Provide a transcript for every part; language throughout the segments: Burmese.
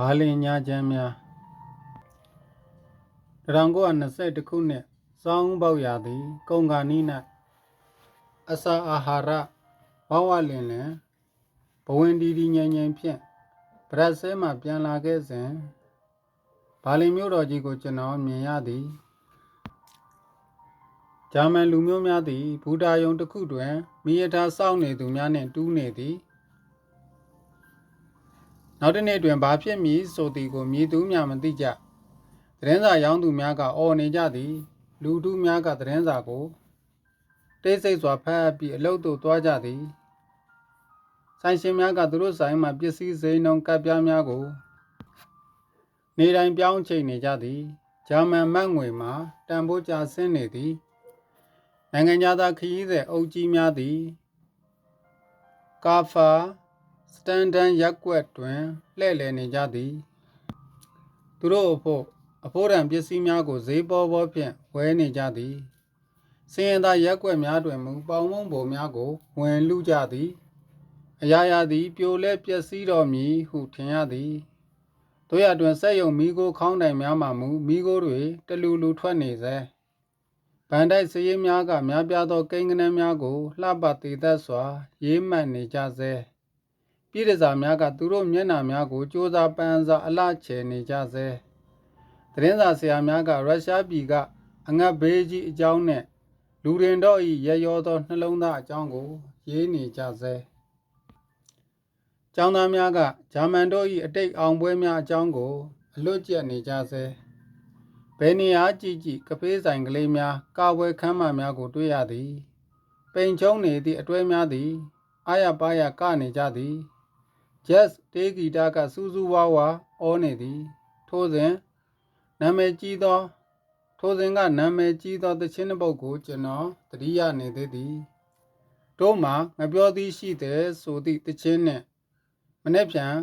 ဘာလင်ညာချမ်းများ1920ခုနှစ်စောင်းပေါက်ရာသည်ကုံဂာနီ၌အစာအာဟာရဘဝလင်လင်ဘဝင်ဒီဒီငြိမ်ငြိမ်ဖြင့်ဗရက်ဆဲမှပြန်လာခဲ့စဉ်ဘာလင်မြို့တော်ကြီးကိုကျွန်တော်မြင်ရသည်ဂျာမန်လူမျိုးများသည်ဘူတာယုံတစ်ခုတွင်မိရထားစောင့်နေသူများနှင့်တူးနေသည် နောက်တစ်နေ့တွင်ဘာဖြစ်မည်ဆိုသည်ကိုမြည်သူများမသိကြသတင်းစာရောင်းသူများကအော်နေကြသည် လူထုများကသတင်းစာကိုတိတ်ဆိတ်စွာဖတ်ပြီးအလုတ်သို့သွားကြသည်ဆိုင်ရှင်များကသူတို့ဆိုင်မှပစ္စည်းစိမ်းနှုန်းကပ်ပြားများကို နေတိုင်းပြောင်းချိန်နေကြသည်ဂျာမန်မတ်ငွေမှာတန်ဖိုးကျဆင်းနေသည်နိုင်ငံသားခရီးသည်အုပ်ကြီးများသည်ကာဖာ စတန်ဒန်ရက်ကွက်တွင်လှည့်လည်နေကြသည် သူတို့အဖို့အဖို့ရန်ပစ္စည်းများကိုဈေးပေါ်ပေါ်ဖြင့်ဝယ်နေကြသည်စင်ရင်သာရက်ကွက်များတွင်မူပေါင်မုံပုံများကို ဝင်လူကြသည် အရာရာသည် ပြိုလဲပျက်စီးတော်မူဟုထင်ရသည်တို့ရတွင်ဆက်ယုံမိကိုခေါင်းတိုင်များမှမူမိကိုတွေတလူလူထွက်နေစေဗန်တိုက်စည်ရင်များကများပြားသောကိန်းကနန်းများကိုလှပသေးသက်စွာ ရေးမှတ်နေကြစေ ပြည်ရစာများကသူတို့မျက်နှာများကိုစ조사ပန်းစားအလှချေနေကြစေသတင်းစာဆရာများကရုရှားပြည်ကအငတ်ဘေးကြီးအကြောင်းနဲ့လူရင်တော့ဤရရောသောနှလုံးသားအကြောင်းကို ရေးနေကြစေကျောင်းသားများကဂျာမန်တို့၏အတိတ်အောင်ပွဲများအကြောင်းကိုအလွတ်ကျက်နေကြစေဘယ်နေရာကြည့်ကြည့်ကဖေးဆိုင်ကလေးများကာဝယ်ခမ်းမများကို တွေ့ရသည် ပိန်ချုံနေသည့်အတွဲများသည်အာရပါရကနေကြသည် jazz တေးဂီတကစူးစူးဝါးဝါအောနေသည်ထို့စဉ်နာမည်ကြီးသောထိုစဉ်ကနာမည်ကြီးသောသချင်းတစ်ပုဒ်ကိုကျွန်တော်သတိရနေသေးသည်တို့မှာငပြောသည်ရှိသည်ဆိုသည့်သချင်းနှင့်မနေ့ပြန်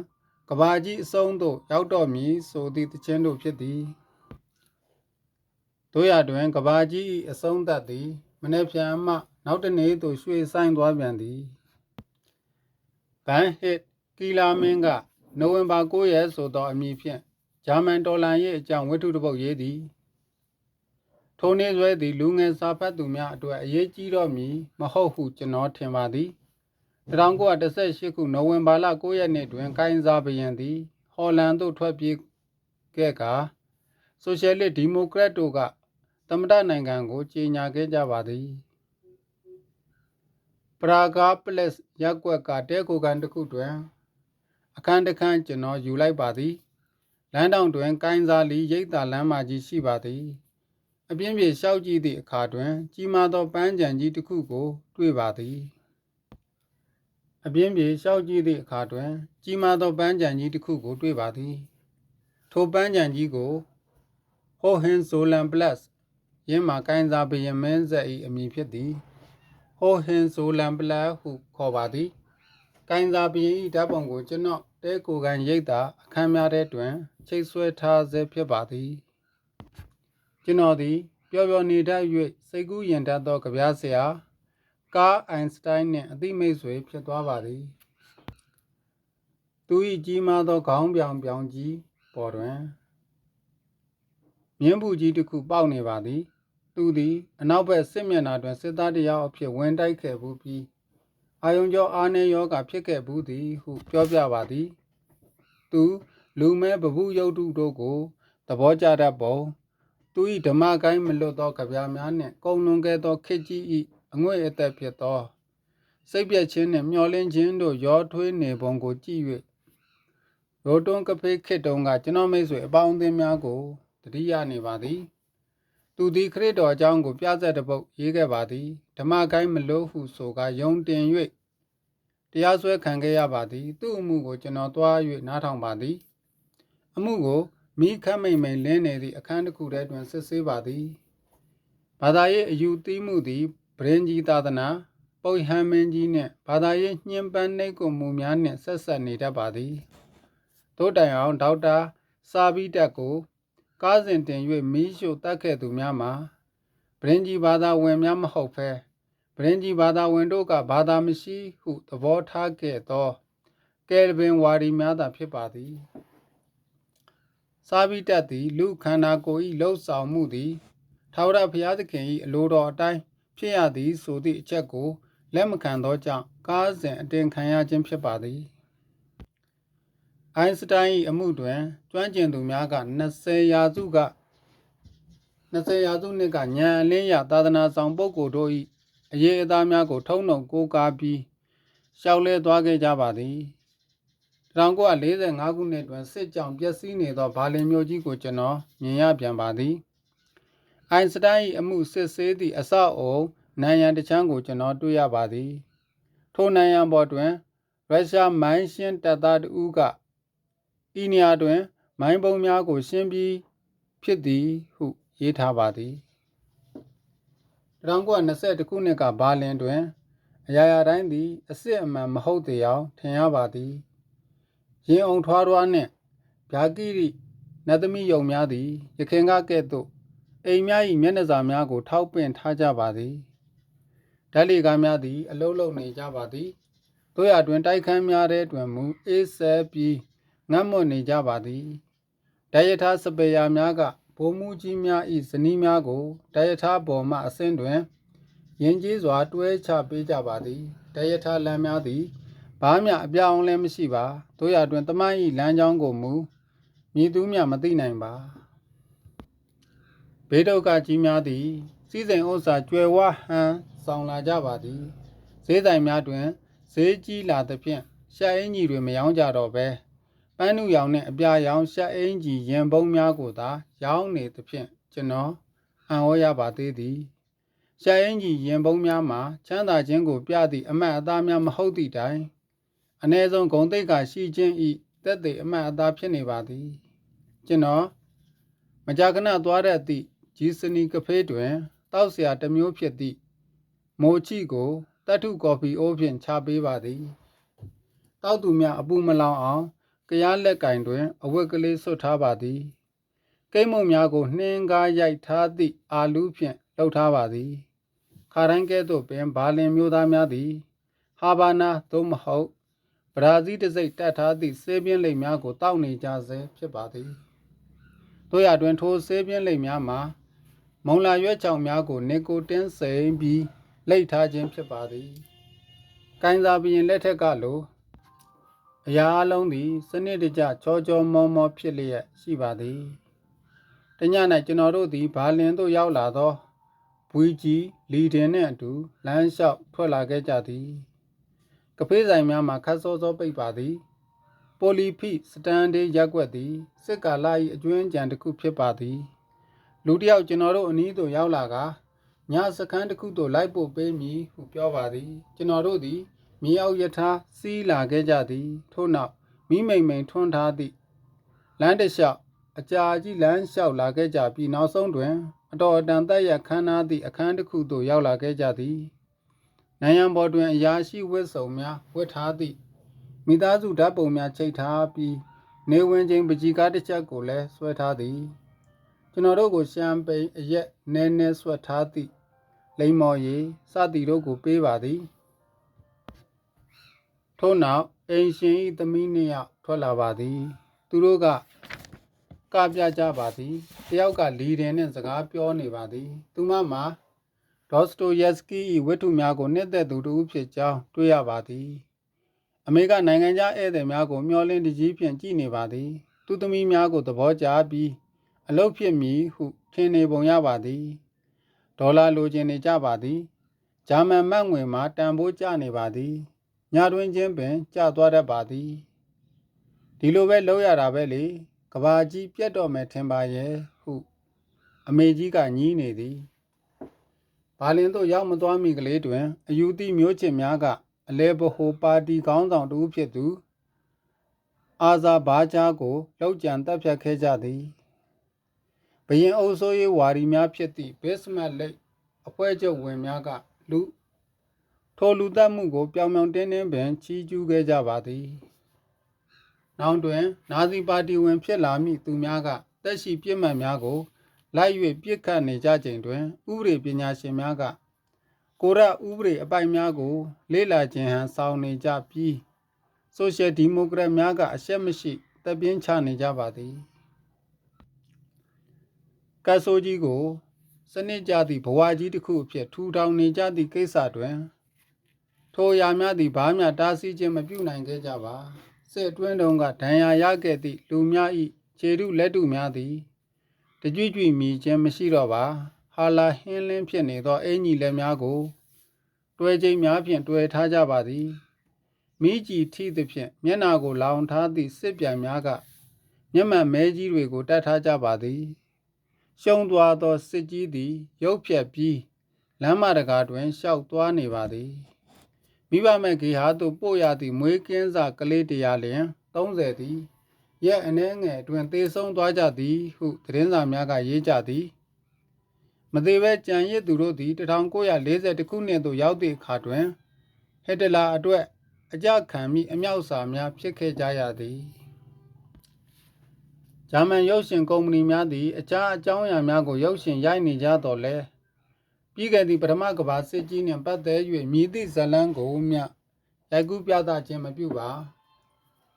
ကဘာကြီးအစုံသို့ရောက်တော်မူဆိုသည့်သချင်းတို့ဖြစ်သည်တို့ရတွင်ကဘာကြီး၏အဆုံးသတ်သည်မနေ့ပြန်မှ နောက်တစ်နေ့သို့ရွှေ့ဆိုင်သွားပြန်သည်ဘန်ဟစ် ကီလာမင်းကနိုဝင်ဘာ9ရက်ဆိုသောအမည်ဖြင့်ဂျာမန်တော်လန်၏အကြောင်းဝတ္ထုတစ်ပုဒ်ရေးသည်ထိုနေ့ဆွဲသည်လူငယ်စာဖတ်သူများအတွက်အရေးကြီးတော့မည်မဟုတ်ဟုကျွန်တော်ထင်ပါသည်1918ခုနိုဝင်ဘာလ9ရက်နေ့တွင်ကိုင်းစားဘရင်သည်ဟော်လန်သို့ထွက်ပြေးခဲ့ကာဆိုရှယ်လစ်ဒီမိုကရက်တို့ကသမ္မတနိုင်ငံကိုကြေညာခဲ့ကြပါသည်ပရာဂါပလက်ရက်ကွက်ကတဲကိုကန်တစ်ခုတွင် အခန်းတစ်ခန်းကျွန်တော်ယူလိုက်ပါသည်လမ်းတောင်တွင်ကိုင်းစားလီရိတ်တာလမ်းမကြီးရှိပါသည်အပြင်းပြေလျှောက်ကြည့်သည့်အခါတွင် ကြီးမားသောပန်းကြံကြီးတစ်ခုကို တွေ့ပါသည်အပြင်းပြေလျှောက်ကြည့်သည့်အခါတွင် ကြီးမားသောပန်းကြံကြီးတစ်ခုကို တွေ့ပါသည် ထိုပန်းကြံကြီးကိုဟိုဟင်ဇိုလန်ပလတ်ရင်းမှာကိုင်းစားဘရင်မင်းဆက်၏အမည်ဖြစ်သည်ဟိုဟင်ဇိုလန်ပလတ်ဟုခေါ်ပါသည် ကိုင်းစားဘရင်၏ဓာတ်ပုံကိုကျွန်တော်တဲကိုကန်ရိတ်တာအခန်းများထဲတွင်ချိတ်ဆွဲထားဆဲဖြစ်ပါသည်ကျွန်တော်သည်ပျော်ပျော်နေတတ်၍စိတ်ကူးရင်တတ်သောကြပြားဆရာကားအိုင်စတိုင်းနှင့်အသိမိတ်ဆွေဖြစ်သွားပါသည်သူ၏ကြီးမားသောခေါင်းပြောင်ပြောင်ကြီးပေါ်တွင်မြင်းဘူးကြီးတစ်ခုပေါက်နေပါသည် သူသည် အနောက်ဘက်စစ်မျက်နှာတွင်စစ်သားတစ်ယောက်အဖြစ်ဝင်တိုက်ခဲ့ဘူးပြီး အာယုံကျော်အားနည်းယောဂဖြစ်ခဲ့ဘူးသည်ဟုပြောပြပါသည် သူလူမဲပပုယုတ်တုတို့ကိုသဘောကျတတ်ပုံသူ၏ဓမ္မကိုင်းမလွတ်သောကြပြားများနှင့်ကုံလွန်ခဲ့သောခေကြီး၏အငွေ့အသက်ဖြစ်သောစိတ်ပြည့်ခြင်းနှင့်မျောလင်းခြင်းတို့ရောထွေးနေပုံကိုကြည့်၍ရိုတွန်းကဖေးခစ်တုံးကကျွန်တော်မိတ်ဆွေအပေါင်းအသင်းများကိုတတိယနေပါသည် သူသည်ခရစ်တော်အကြောင်းကို ပြဆက်တစ်ပုဒ်ရေးခဲ့ပါသည်ဓမ္မကိုင်းမလို့ဟုဆိုကယုံတင်၍ တရားစွဲခံခဲ့ရပါသည် သူ့အမှုကိုကျွန်တော်သွား၍နားထောင်ပါသည် အမှုကိုမိခတ်မိန်မိန်လင်းနေသည့်အခန်းတစ်ခုထဲတွင်စစ်ဆေးပါသည်ဘာသာရေးအယူသီးမှုသည်ဗရင်ကြီးသာသနာပုတ်ဟန်မင်းကြီးနှင့်ဘာသာရေးညှဉ်းပန်းနှိပ်ကွပ်မှုများနှင့်ဆက်ဆက်နေတတ်ပါသည်တို့တိုင်အောင်ဒေါက်တာစာဘီတက်ကိုကားစဉ်တင်၍မီးရှို့တက်ခဲ့သူများမှာဗရင်ကြီးဘာသာဝင်များမဟုတ်ဘဲ ဗရင်ကြီးဘာသာဝင်တို့ကဘာသာမရှိဟုသဘောထားခဲ့သောကယ်ဗင်ဝါဒီများသာဖြစ်ပါသည်စာပိတတ်သည် လူခန္ဓာကိုယ်၏လှုပ်ဆောင်မှုသည်ထာဝရဘုရားသခင်၏အလိုတော်အတိုင်းဖြစ်ရသည်ဆိုသည့်အချက်ကိုလက်မခံသောကြောင့်ကားစဉ်အတင်ခံရခြင်းဖြစ်ပါသည်အိုင်းစတိုင်း၏အမှုတွင်ကျွမ်းကျင်သူများက20ရာစုက20ရာစုနှစ်ကညံအလင်းရသာသနာဆောင်ပုဂ္ဂိုလ်တို့၏ အရေးအသားများကို ထုံနှုံကိုးကားပြီးရှောက်လဲသွားခဲ့ကြပါသည်1945ခုနှစ်တွင်စစ်ကြောင်ပျက်စီးနေသောဘာလင်မြို့ကြီးကိုကျွန်တော်မြင်ရပြန်ပါသည်အိုင်စတိုင်း၏အမှုစစ်ဆေးသည့်အဆောက်အုံနိုင်ရန်တချမ်းကိုကျွန်တော်တွေ့ရပါသည်ထိုနိုင်ရန်ပေါ်တွင်ရုရှားမိုင်းရှင်းတပ်သားတဦးကဤနေရာတွင် မိုင်းပုံများကိုရှင်းပြီးဖြစ်သည်ဟုရေးထားပါသည် 1920ခုနှစ်ကဘာလင်တွင်အရာရာတိုင်းသည်အစ်စ်အမှန်မဟုတ်သေးအောင်ထင်ရပါသည်ရင်အောင်ထွားထွားနှင့်ဗျာကိရိနတ်သမီးယုံများသည်ရခင်ကကဲ့သို့အိမ်များ၏မျက်နှာစာများကို ထောက်ပင့်ထားကြပါသည်ဓာတ်လီကားများသည် အလုံးလုံးနေကြပါသည်တို့ရတွင်တိုက်ခန်းများထဲတွင်မူအေးဆဲပြီးငတ်မွတ်နေကြပါသည်တယထာစပေယာများက ဘိုးမှုကြီးများ၏ဇနီးများကိုတယထာပေါ်မှအဆင့်တွင်ယင်ကြီးစွာ တွဲချပေးကြပါသည်တယထာလမ်းများသည်ဘာမျှအပြောင်းလဲမရှိပါတို့ရတွင်တမိုင်း၏လမ်းကြောင်းကိုမူမြည်သူမျှမသိနိုင်ပါဘေးဒုက္ခကြီးများသည် စီးစိမ်ဥစ္စာကျွယ်ဝဟန်ဆောင်လာကြပါသည်ဈေးဆိုင်များတွင်ဈေးကြီးလာသဖြင့်ရှာအင်ကြီးတွေမယောင်းကြတော့ပဲ ပန်းနုရောင်နှင့်အပြာရောင်ရှက်အင်ကြီးရင်ပုံးများကိုသာ ရောင်းနေသဖြင့်ကျွန်တော်အံ့ဩရပါသေးသည်ရှက်အင်ကြီးရင်ပုံးများမှာချမ်းသာခြင်းကိုပြသည့်အမှတ်အသားများမဟုတ်သည့်တိုင်အ ਨੇ ဆုံးဂုံတိတ်ကရှိခြင်းဤတက်တဲ့အမှတ်အသားဖြစ်နေပါသည် ကျွန်တော်မကြာခဏသွားတတ်သည့်ဂျီစနီကဖေးတွင်တောက်စရာတစ်မျိုးဖြစ်သည့်မိုချီကိုတတ်ထုကော်ဖီအိုးဖြင့်ချပေးပါသည်တောက်သူများအပူမလောင်အောင် ကရားလက်ကင်တွင် အဝတ်ကလေးဆွတ်ထားပါသည်ကိတ်မုံများကိုနှင်းကားရိုက်ထားသည့်အာလူးဖြင့်လှုပ်ထားပါသည်ခါတိုင်းကဲ့သို့ပင်ဘာလင်မျိုးသားများသည် ဟာဘာနာသို့မဟုတ်ဗရာဇီးတစိတ်တတ်ထားသည့်ဆေးပြင်းလိပ်များကိုတောက်နေကြဆဲဖြစ်ပါသည်တို့ရတွင်ထိုဆေးပြင်းလိပ်များမှာမုံလာရွက်ချောင်များကိုနီကိုတင်းစိမ်ပြီးလိပ်ထားခြင်းဖြစ်ပါသည်။ကိုင်းစာဘရင်လက်ထက်ကလို အရာအလုံးသည် စနစ်တကျချောချောမောမောဖြစ်လျက်ရှိပါသည်။တည၌ကျွန်တော်တို့သည်ဘာလင်သို့ရောက်လာသောဘွီကြီးလီဒင်နှင့်အတူလမ်းလျှောက်ထွက်လာခဲ့ကြသည်။ကဖေးဆိုင်များမှာခတ်စောစောပိတ်ပါသည်ပိုလီဖိစတန်ဒေးရက်ွက်သည်စစ်ကာလ၏အကျွင်းကြံတစ်ခုဖြစ်ပါသည် လူတစ်ယောက်ကျွန်တော်တို့အနီးသို့ရောက်လာကညစခန်းတစ်ခုသို့လိုက်ပို့ပေးမည်ဟုပြောပါသည် ကျွန်တော်တို့သည် မြေအောက်ယထာစီးလာခဲ့ကြသည်ထို့နောက်မိမိန်မိန်ထွန်းထားသည့်လမ်းတစ်လျှောက်အကြာကြီးလမ်းလျှောက်လာခဲ့ကြပြီးနောက်ဆုံးတွင် အတော်အတန်သက်ရခမ်းနားသည့်အခန်းတစ်ခုသို့ရောက်လာခဲ့ကြသည်နိုင်ရန်ပေါ်တွင်အရာရှိဝတ်စုံများဝတ်ထားသည့်မိသားစုဓာတ်ပုံများချိတ်ထားပြီးနေဝင်ချင်းပကြီးကားတစ်ချက်ကိုလည်းဆွဲထားသည်ကျွန်တော်တို့ကိုရှမ်ပိန်အရက်နည်းနည်းဆွဲထားသည့်လိမ္မော်ရည်စသည်တို့ကိုပေးပါသည် ထို့နောက်အိမ်ရှင်၏သမီးနှစ်ယောက်ထွက်လာပါသည် သူတို့ကကပြကြပါသည်တယောက်ကလီဒင်နှင့်စကားပြောနေပါသည် သူမမှာဒေါစတိုယက်စကီ၏ဝတ္ထုများကိုနှစ်သက်သူတဦးဖြစ်ကြောင်းတွေ့ရပါသည် အမေရိကနိုင်ငံခြားဧည့်သည်များကိုမျှော်လင့်တကြီးဖြင့်ကြည်နေပါသည် သူသမီးများကိုသဘောကျပြီးအလုတ်ဖြစ်မည်ဟုထင်နေပုံရပါသည်ဒေါ်လာလိုချင်နေကြပါသည်ဂျာမန်မတ်ငွေမှာတန်ဖိုးကျနေပါသည် ညတွင်ချင်းပင်ကျသွားတတ်ပါသည်ဒီလိုပဲလောက်ရတာပဲလေကဘာကြီးပြတ်တော့မယ်ထင်ပါရဲ့ဟု အမေကြီးကညည်းနေသည်ဘာလင်သို့ရောက်မသွားမီကလေးတွင် အယူသည့်မျိုးချစ်များကအလဲဘဟိုပါတီခေါင်းဆောင်တူဖြစ်သူအာဇာဘာချာကိုလောက်ကြံတပ်ဖြတ်ခဲ့ကြသည်ဘရင်အုပ်စိုးရေးဝါဒီများဖြစ်သည့်ဘစ်မတ်လိတ်အဖွဲ့ချုပ်ဝင်များကလူ ထိုလူသက်မှုကိုပြောင်ပြောင်တင်းတင်းပင်ချီးကျူးခဲ့ကြပါသည်။နောက်တွင် နာဇီပါတီဝင် ဖြစ်လာမည့်သူများကတက်ရှိပြစ်မှတ်များကိုလိုက်၍ပြစ်ခတ်နေကြချိန်တွင် ဥပဒေပညာရှင်များကကိုရဥပဒေအပိုင်များကို လေ့လာခြင်းဟန်ဆောင်နေကြပြီးဆိုရှယ်ဒီမိုကရက်များကအရှက်မရှိတပ်ပြင်းချနေကြပါသည်ကတ်ဆိုးကြီးကို စနစ်ကြသည့်ဘဝကြီးတစ်ခုအဖြစ်ထူထောင်နေကြသည့်ကိစ္စတွင် ထိုအရာများသည်ဘားများတားဆီးခြင်းမပြုနိုင်ခဲ့ကြပါစစ်အတွင်းတုန်းကဒဏ်ရာရခဲ့သည့်လူများ၏ခြေထုလက်ထုများသည်တကြွကြွမြည်ခြင်းမရှိတော့ပါဟာလာဟင်းလင်းဖြစ်နေသောအင်ကြီးလက်များကိုတွဲချိန်များဖြင့်တွဲထားကြပါသည်မိကြီးထိသဖြင့်မျက်နာကိုလောင်ထားသည့်စစ်ပြန်များကမျက်မှန်မဲကြီးတွေကိုတတ်ထားကြပါသည်ရှုံးသွားသောစစ်ကြီးသည် ရုပ်ဖြက်ပြီးလမ်းမတကာတွင်ရှောက်သွားနေပါသည် မိဘမဲ့ဂေဟာသို့ပို့ရသည့်မွေးကင်းစာကလေးတရားလျင်30သည်ရက်အနှဲငယ်အတွင်သေဆုံးသွားကြသည်ဟုသတင်းစာများကရေးကြသည်မသေးပဲကြံရစ်သူတို့သည်1940ခုနှစ်သို့ရောက်သည့်အခါတွင်ဟစ်တလာအတွက်အကြခံမိအမြောက်စာများဖြစ်ခဲ့ကြရသည်ဂျာမန်ရုပ်ရှင်ကုမ္ပဏီများသည်အခြားအကြောင်းအရာများကိုရုပ်ရှင်ရိုက်နေကြတော့လဲ ပြီးခဲ့သည့်ပထမကမ္ဘာစစ်ကြီးနှင့်ပတ်သက်၍မြည်သည့်ဇတ်လန်းကိုမျှရိုက်ကူးပြသခြင်းမပြုပါ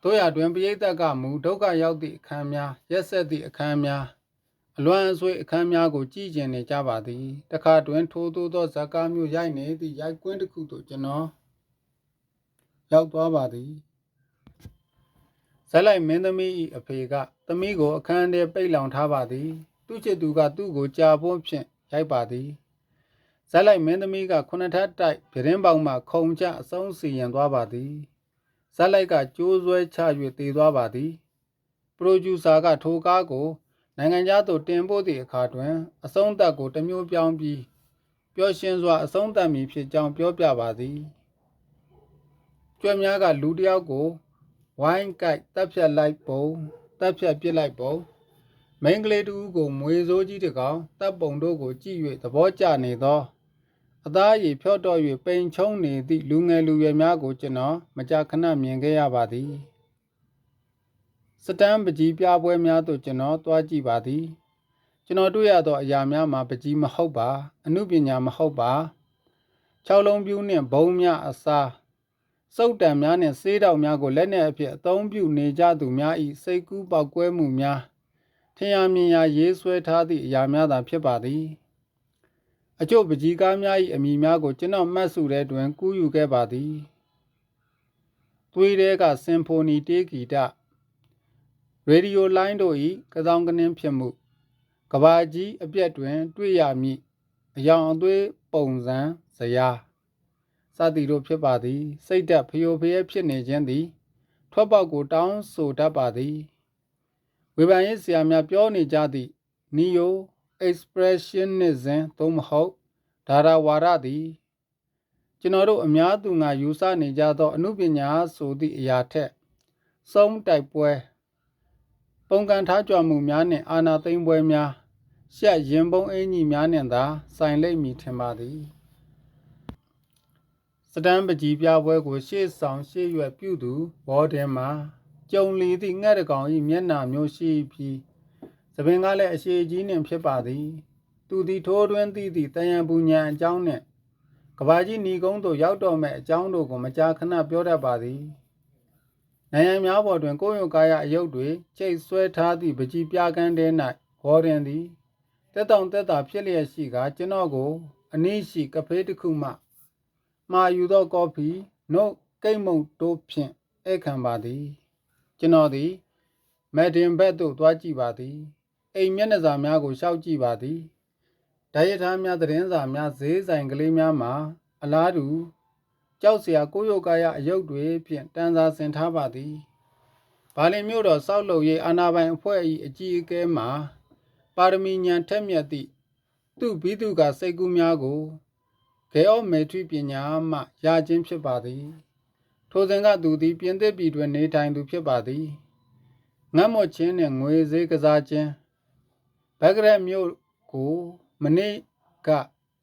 တို့ရတွင်ပရိသတ်ကမူဒုက္ခရောက်သည့်အခန်းများရက်ဆက်သည့်အခန်းများအလွမ်းအဆွေးအခန်းများကိုကြည်ကျင်နေကြပါသည်တခါတွင်ထိုးထိုးသောဇာတ်ကားမျိုးရိုက်နေသည့်ရိုက်ကွင်းတစ်ခုသို့ကျွန်တော်ရောက်သွားပါသည်ဇက်လိုက်မင်းသမီး၏အဖေကသမီးကိုအခန်းထဲပိတ်လောင်ထားပါသည် သူ့ချစ်သူကသူ့ကိုကြာပွန်းဖြင့်ရိုက်ပါသည် ဇက်လိုက်မင်းသမီးကခုနှစ်ထပ်တိုက်ပြတင်းပေါက်မှခုံချအဆုံးစီရင်သွားပါသည်ဇက်လိုက်ကကြိုးဆွဲချ၍တည်သွားပါသည်ပရိုဂျူဆာကထိုကားကိုနိုင်ငံခြားသို့တင်ပို့သည့်အခါတွင်အဆုံးသက်ကိုတစ်မျိုးပြောင်းပြီးပျော်ရွှင်စွာအဆုံးသတ်မည်ဖြစ်ကြောင်းပြောပြပါသည်ကျွဲများကလူတစ်ယောက်ကိုဝိုင်းကိုက်တက်ဖြတ်လိုက်ပုံတက်ဖြတ်ပစ်လိုက်ပုံမိန်းကလေးတူကိုမွေစိုးကြီးတစ်ကောင်တပ်ပုံတို့ကိုကြည့်၍သဘောကျနေသော အသားရည်ဖြော့တော့၍ပိန်ချုံနေသည့်လူငယ်လူရွယ်များကိုကျွန်တော်မကြာခဏမြင်ခဲ့ရပါသည်စတန်ပကြီးပြပွဲများသို့ကျွန်တော်တွားကြည့်ပါသည်ကျွန်တော်တွေ့ရသောအရာများမှာပကြီးမဟုတ်ပါ အမှုပညာမဟုတ်ပါ၆လုံးပြူးနှင့်ဘုံများအစားစုပ်တံများနှင့်ဆေးတောက်များကိုလက်နက်အဖြစ်အသုံးပြုနေကြသူများ၏စိတ်ကူးပေါက်ကွဲမှုများထင်ရမြင်ရရေးဆွဲထားသည့်အရာများသာဖြစ်ပါသည် အချို့ပကြီးကားများ၏အမိများကိုကျွန်တော်မှတ်စုတဲ့တွင် ကူးယူခဲ့ပါသည်သွေးတဲကစင်ဖိုနီတေးဂီတရေဒီယိုလိုင်းတို့၏ကသောင်းကနင်းဖြစ်မှုကဘာကြီးအပြက်တွင် တွေ့ရမည်အယောင်အသွေးပုံစံဇယားစသည်တို့ဖြစ်ပါသည် စိတ်ဓာတ်ဖျို့ဖျဲဖြစ်နေခြင်းသည် ထွက်ပေါက်ကိုတောင်းဆိုတတ်ပါသည်ဝေဖန်ရေးဆရာများပြောနေကြသည့် neo expressionism သို့မဟုတ်ဒါရာဝါဒသည်ကျွန်တော်တို့အများသူငါယူဆနေကြသောအမှုပညာဆိုသည့်အရာထက်စုံတိုက်ပွဲပုံကန်ထားကြွမှုများနှင့်အာနာသိမ့်ပွဲများရှက်ရင်ပုံအင်ကြီးများနှင့်သာဆိုင်လိမ့်မည်ထင်ပါသည်စတန်ပကြီးပြပွဲကို ရှေ့ဆောင်ရှေ့ရွက်ပြုသူဘော်ဒင်မှာကြုံလီသည့်ငှက်တကောင်၏မျက်နှာမျိုးရှိပြီးသ ပင်ကလည်းအရှိကြီးနှင့်ဖြစ်ပါသည် သူသည်ထိုးတွင်သည့်သည့်တယံပူညာအကြောင်းနှင့်ကဘာကြီးညီကုန်းသို့ရောက်တော်မဲ့အကြောင်းတို့ကိုမကြာခဏပြောတတ်ပါသည်နိုင်ငံများပေါ်တွင်ကိုယ်ရုံကာယအယုတ်တွေချိတ်ဆွဲထားသည့်ပကြီးပြကန်းတဲ၌ဘော်ဒင်သည်တက်တောင်တက်တာဖြစ်လျက်ရှိကကျွန်တော်ကို အနည်းရှိကဖေးတစ်ခုမှမှာယူသောကော်ဖီနှုတ်ကိတ်မုတ်တို့ဖြင့်ဧခံပါသည် ကျွန်တော်သည်မက်ဒင်ဘက်သို့သွားကြည့်ပါသည် အိမ်မျက်နှာစာများကိုရှောက်ကြည့်ပါသည်ဒိုင်ရထားများသတင်းစာများဈေးဆိုင်ကလေးများမှာ အလားတူကြောက်စရာကိုယုတ်ကာယအယုတ်တွေဖြင့်တန်းစာဆင်ထားပါသည်ဘာလင်မြို့တော်စောက်လုပ်ရေးအာဏာပိုင်အဖွဲ့၏အကြီးအကဲမှာပါရမီညာထက်မြက်သည့်သူဘိသူကစိတ်ကူးများကိုဂေအောမေထရီပညာမှရခြင်းဖြစ်ပါသည် ထိုစဉ်ကသူသည်ပြင်သစ်ပြည်တွင်နေထိုင်သူဖြစ်ပါသည်ငတ်မော့ချင်းနှင့်ငွေဈေးကစားခြင်း ဘဂရက်မြို့ကိုမနေ့က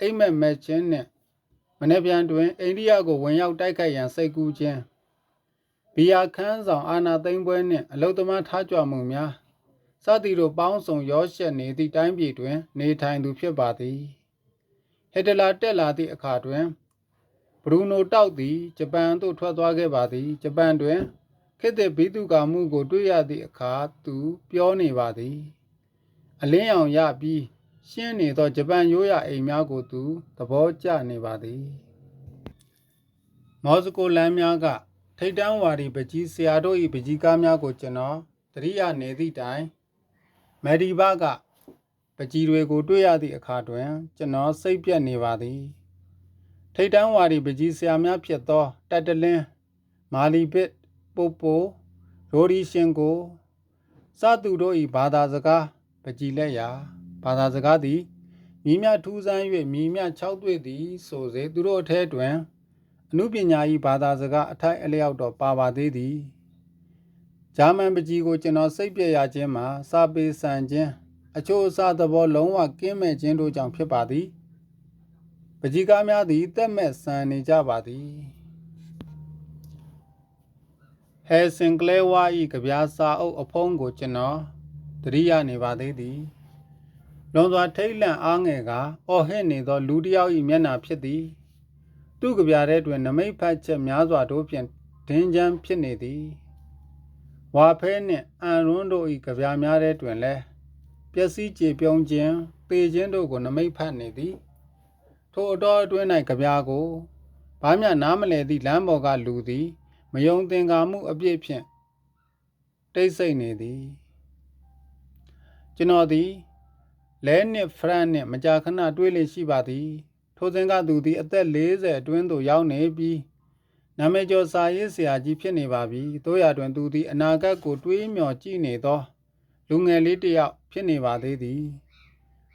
အိမ်မက်မက်ချင်းနှင့်မနေ့ပြန်တွင်အိန္ဒိယကိုဝင်ရောက်တိုက်ခိုက်ရန်စိတ်ကူးခြင်းဘီယာခန်းဆောင်အာနာသိမ့်ပွဲနှင့်အလုသမားထားကြွမှုများစသည်တို့ပေါင်းစုံရောရှက်နေသည့်တိုင်းပြည်တွင် နေထိုင်သူဖြစ်ပါသည်ဟစ်တလာတက်လာသည့်အခါတွင်ဘရူနိုတောက်သည်ဂျပန်သို့ထွက်သွားခဲ့ပါသည်ဂျပန်တွင်ခေတ်သစ်ဘိတုကာမှုကိုတွေ့ရသည့်အခါသူပြောနေပါသည် အလင်းရောင်ရပြီးရှင်းနေသောဂျပန်ရိုးရာအိမ်များကိုသူသဘောကျနေပါသည်မော်စကိုလမ်းများကထိတ်တန်းဝါဒီပကြီးဆရာတို့၏ပကြီးကားများကိုကျွန်တော်သတိရနေသည့်တိုင်မယ်ဒီဘာကပကြီးတွေကိုတွေ့ရသည့်အခါတွင် ကျွန်တော်စိတ်ပြက်နေပါသည်ထိတ်တန်းဝါဒီပကြီးဆရာများဖြစ်သောတက်တလင်းမာလီဘစ်ပိုပိုရိုဒီရှင်ကိုစသူတို့၏ဘာသာစကား ပကြီးလက်ရာဘာသာစကားသည်မြည်မြထူးဆန်း၍မြည်မြ၆တွေ့သည် ဆိုစေသူတို့အထဲတွင်အမှုပညာ၏ဘာသာစကားအထိုက်အလျောက်တော့ပါပါသေးသည်ဂျာမန်ပကြီးကိုကျွန်တော်စိတ်ပြည့်ရခြင်းမှာစာပေဆန်ခြင်းအချို့အစားသဘောလုံးဝကင်းမဲ့ခြင်းတို့ကြောင့်ဖြစ်ပါသည်ပကြီးကားများသည်တက်မဲ့ဆန်နေကြပါသည်ဟဲစင်ကလဲဝါ၏ကြပြာစာအုပ်အဖုံးကိုကျွန်တော် တရိယာနေပါသေးသည်လွန်စွာထိတ်လန့်အားငယ်ကအော်ဟစ်နေသော လူတစ်ယောက်၏မျက်နှာဖြစ်သည် သူ့ကြပြာထဲတွင်နမိတ်ဖတ်ချက်များစွာတို့ဖြင့်ဒင်းချမ်းဖြစ်နေသည်ဝါဖဲနှင့်အန်ရွန်းတို့၏ကြပြာများထဲတွင်လည်းပျက်စီးကြေပြုံးခြင်းပေခြင်းတို့ကိုနမိတ်ဖတ်နေသည် ထိုအတော်အတွင်း၌ကြပြာကိုဘာမျှနားမလည်သည့်လမ်းပေါ်ကလူသည် မယုံသင်္ကာမှုအပြည့်ဖြင့်တိတ်ဆိတ်နေသည် ကျွန်တော်သည်လဲနှင့်ဖရန့်နှင့်မကြာခဏတွေ့လေရှိပါသည် ထိုစဉ်ကသူသည် အသက်40အတွင်းသို့ရောက်နေပြီးနာမည်ကျော်စာရေးဆရာကြီးဖြစ်နေပါပြီတို့ရတွင်သူသည်အနာဂတ်ကိုတွေးမြော်ကြည့်နေသော လူငယ်လေးတစ်ယောက်ဖြစ်နေပါသေးသည်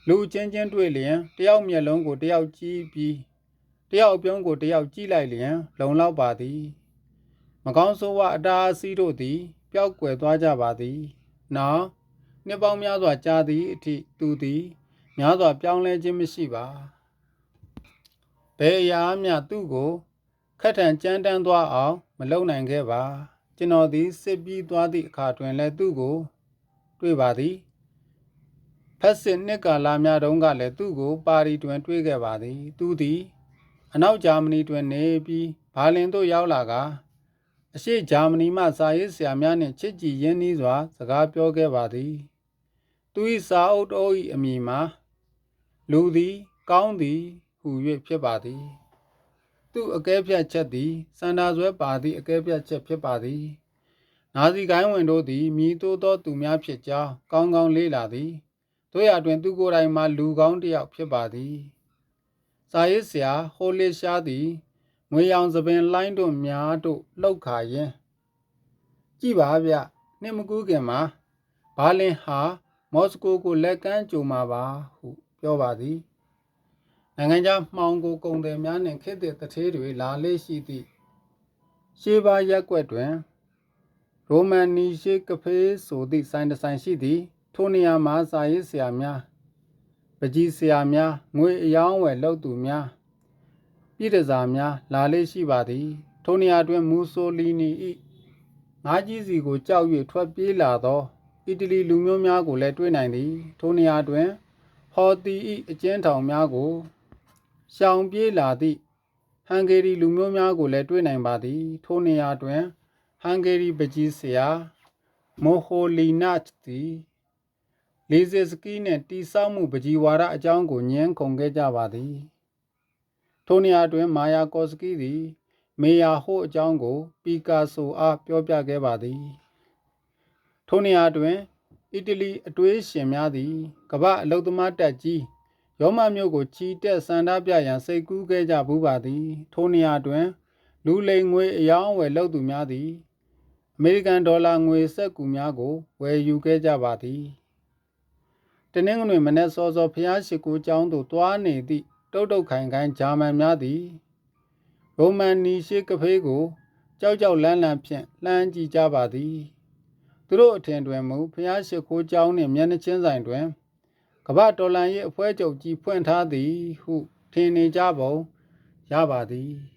လူချင်းချင်းတွေ့လျင်တယောက်မျက်လုံးကိုတယောက်ကြည့်ပြီးတယောက်ပြုံးကိုတယောက်ကြည့်လိုက်လျင် လုံလောက်ပါသည်မကောင်းဆိုးဝါအတားအဆီးတို့သည် ပျောက်ကွယ်သွားကြပါသည်နောက် နှစ်ပေါင်းများစွာကြာသည့်အထိသူသည်များစွာပြောင်းလဲခြင်းမရှိပါဘယ်အရာမျှသူ့ကိုခက်ထန်ကြမ်းတမ်းသွားအောင် မလုပ်နိုင်ခဲ့ပါ ကျွန်တော်သည်စစ်ပြီးသွားသည့်အခါတွင်လည်းသူ့ကို တွေ့ပါသည်ဖက်စစ်နှစ်ကာလများတုန်းကလည်းသူ့ကို ပါရီတွင် တွေ့ခဲ့ပါသည် သူသည် အနောက်ဂျာမနီတွင်နေပြီးဘာလင်သို့ရောက်လာက အရှိဂျာမနီမှစာရေးဆရာများနှင့်ချစ်ကြည်ရင်းနှီးစွာ စကားပြောခဲ့ပါသည် သူ၏စာအုပ်တော်၏အမည်မှာလူသည် ကောင်းသည်ဟူ၍ဖြစ်ပါသည် သူအကဲဖြတ်ချက်သည်စန္ဒာဆွဲပါသည့်အကဲဖြတ်ချက်ဖြစ်ပါသည်နာစီကိုင်းဝင်တို့သည်မြည်တိုးသောသူများဖြစ်ကြောင်းကောင်းကောင်းလေးလာသည်တို့ရတွင် သူကိုယ်တိုင်မှလူကောင်းတစ်ယောက်ဖြစ်ပါသည်စာရေးဆရာဟိုလစ်ရှားသည် ငွေရောင်သပင်လိုင်းတို့များတို့လှုပ်ခါရင် ကြည်ပါဗျနှစ်မကူးခင်မှာဘာလင်ဟာမော်စကိုကိုလက်ကမ်းကြုံမှာပါဟုပြောပါသည်နိုင်ငံခြားမှောင်ကိုကုန်တယ်များနှင့်ခေတ်သစ်တထေးတွေလာလေ့ရှိသည့်ရှေးပါရက်ွက်တွင်ရိုမန်နီရှေကဖေးဆိုသည့်ဆိုင်တဆိုင်ရှိသည် ထိုနေရာမှာစာရေးဆရာများပကြီးဆရာများငွေအယောင်းဝယ်လုပ်သူများ ပြည်တစားများလာလေ့ရှိပါသည် ထိုနေရာတွင်မူဆိုလီနီ၏ငါးကြီးစီကိုကြောက်၍ထွက်ပြေးလာသောအီတလီလူမျိုးများကိုလည်းတွေ့နိုင်သည် ထိုနေရာတွင်ဟော်တီ၏အကျဉ်းထောင်များကိုရှောင်ပြေးလာသည့်ဟန်ဂေရီလူမျိုးများကိုလည်းတွေ့နိုင်ပါသည် ထိုနေရာတွင်ဟန်ဂေရီပကြီးဆရာမိုဟိုလီနတ်သည်လီဇစ်စကီနှင့်တိဆောက်မှုပကြီးဝါဒအကြောင်းကိုညင်းခုန်ခဲ့ကြပါသည် ထိုနေရာတွင် မာယာကော့စကီသည် မေယာဟိုအကြောင်းကို ပီကာဆိုအား ပြောပြခဲ့ပါသည်ထိုနေရာတွင် အီတလီအတွေးရှင်များသည် ကမ္ဘာအလုသမားတက်ကြီးရောမမြို့ကို ချီတက်ဆန္ဒပြရန် စိတ်ကူးခဲ့ကြဘူးပါသည်ထိုနေရာတွင် လူလိမ်ငွေအယောင်းအဝယ်လုပ်သူများသည် အမေရိကန်ဒေါ်လာငွေစက်ကူများကို ဝယ်ယူခဲ့ကြပါသည်တနင်္ဂနွေမနေ့စောစောဖျားရှိခိုးကျောင်းသို့တွားနေသည့် တုတ်တုတ်ခိုင်ခိုင်ဂျာမန်များသည်ရိုမန်နီရှိကဖေးကိုကြောက်ကြောက်လန့်လန့်ဖြင့်လှမ်းကြည့်ကြပါသည်သူတို့အထင်တွင်မူဖျားရှိခိုးကျောင်းနှင့်မျက်နှာချင်းဆိုင်တွင်ကမ္ဘာတော်လန်၏အဖွဲချုပ်ကြီးဖွင့်ထားသည်ဟုထင်နေကြပုံရပါသည်